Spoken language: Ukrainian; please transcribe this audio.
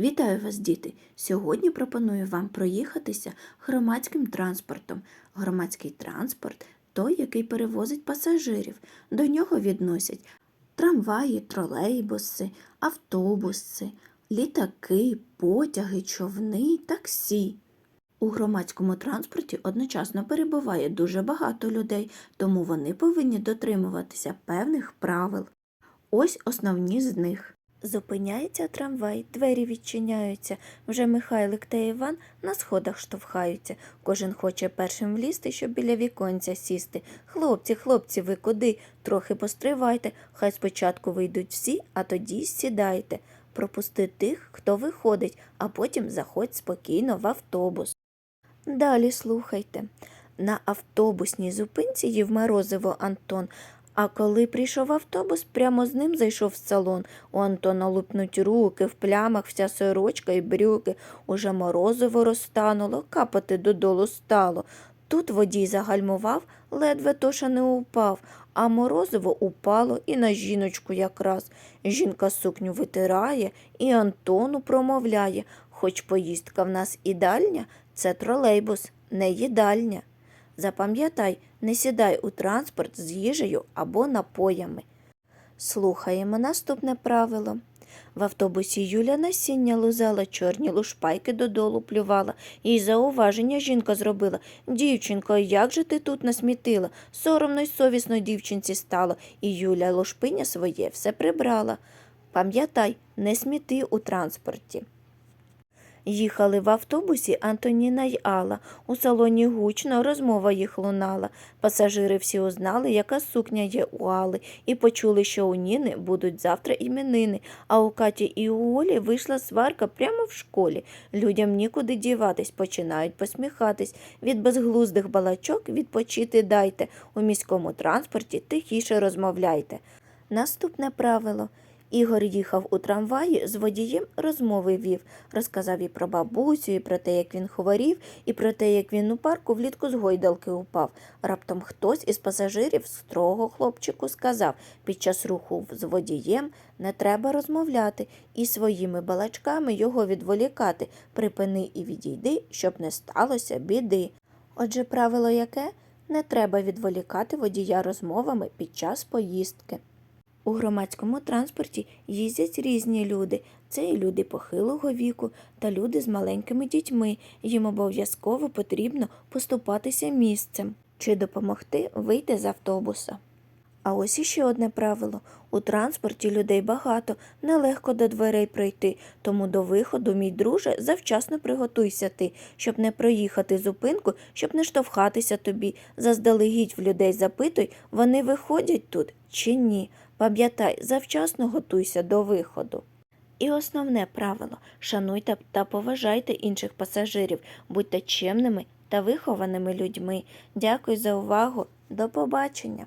Вітаю вас, діти! Сьогодні пропоную вам проїхатися громадським транспортом. Громадський транспорт той, який перевозить пасажирів. До нього відносять трамваї, тролейбуси, автобуси, літаки, потяги, човни, таксі. У громадському транспорті одночасно перебуває дуже багато людей, тому вони повинні дотримуватися певних правил. Ось основні з них. Зупиняється трамвай, двері відчиняються. Вже Михайлик та Іван на сходах штовхаються. Кожен хоче першим влізти, щоб біля віконця сісти. Хлопці, хлопці, ви куди? Трохи постривайте. Хай спочатку вийдуть всі, а тоді сідайте. Пропусти тих, хто виходить, а потім заходь спокійно в автобус. Далі слухайте. На автобусній зупинці їв морозиво Антон. А коли прийшов автобус, прямо з ним зайшов в салон. У Антона лупнуть руки, в плямах вся сорочка і брюки. Уже морозиво розтануло, капати додолу стало. Тут водій загальмував, ледве тоша не упав, а морозиво упало і на жіночку якраз. Жінка сукню витирає і Антону промовляє, хоч поїздка в нас і дальня, це тролейбус, не їдальня. Запам'ятай, не сідай у транспорт з їжею або напоями. Слухаємо наступне правило. В автобусі Юля насіння лузала, чорні лушпайки додолу плювала. Їй зауваження жінка зробила. Дівчинко, як же ти тут насмітила? Соромно й совісно дівчинці стало, і Юля лушпиня своє все прибрала. Пам'ятай, не сміти у транспорті. Їхали в автобусі Антоніна й Алла. У салоні гучно розмова їх лунала. Пасажири всі узнали, яка сукня є у Алли, і почули, що у Ніни будуть завтра іменини, а у Каті і у Олі вийшла сварка прямо в школі. Людям нікуди діватись, починають посміхатись. Від безглуздих балачок відпочити дайте. У міському транспорті тихіше розмовляйте. Наступне правило. Ігор їхав у трамваї, з водієм розмови вів, розказав і про бабусю, і про те, як він хворів, і про те, як він у парку влітку з гойдалки упав. Раптом хтось із пасажирів строго хлопчику сказав під час руху з водієм не треба розмовляти і своїми балачками його відволікати. Припини і відійди, щоб не сталося біди. Отже, правило яке? Не треба відволікати водія розмовами під час поїздки. У громадському транспорті їздять різні люди. Це і люди похилого віку та люди з маленькими дітьми. Їм обов'язково потрібно поступатися місцем чи допомогти вийти з автобуса. А ось іще одне правило. У транспорті людей багато, нелегко до дверей пройти, тому до виходу, мій друже, завчасно приготуйся ти, щоб не проїхати зупинку, щоб не штовхатися тобі. Заздалегідь в людей запитуй, вони виходять тут чи ні. Пам'ятай, завчасно готуйся до виходу. І основне правило шануйте та поважайте інших пасажирів, будьте чемними та вихованими людьми. Дякую за увагу. До побачення!